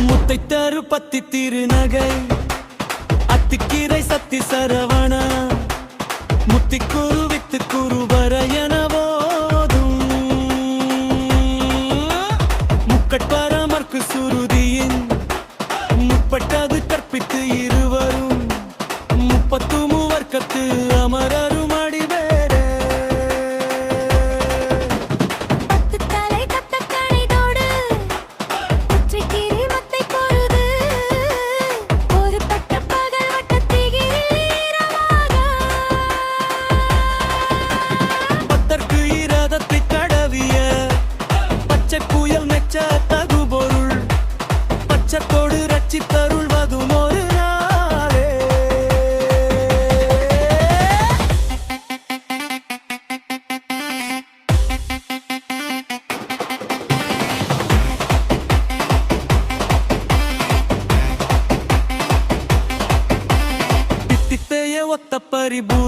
முத்தை தரு பத்தி திருநகை அத்திக்கீரை சத்தி சரவண முத்தி குரு வித்து குரு வரையன போதும் முக்கட்பரமர்க்கு சுருதியின் முப்பட்டது கற்பித்து இரு நேசத்தோடு ரட்சித்தருள்வதும் ஒரு நாளே. ஒத்த பரிபூ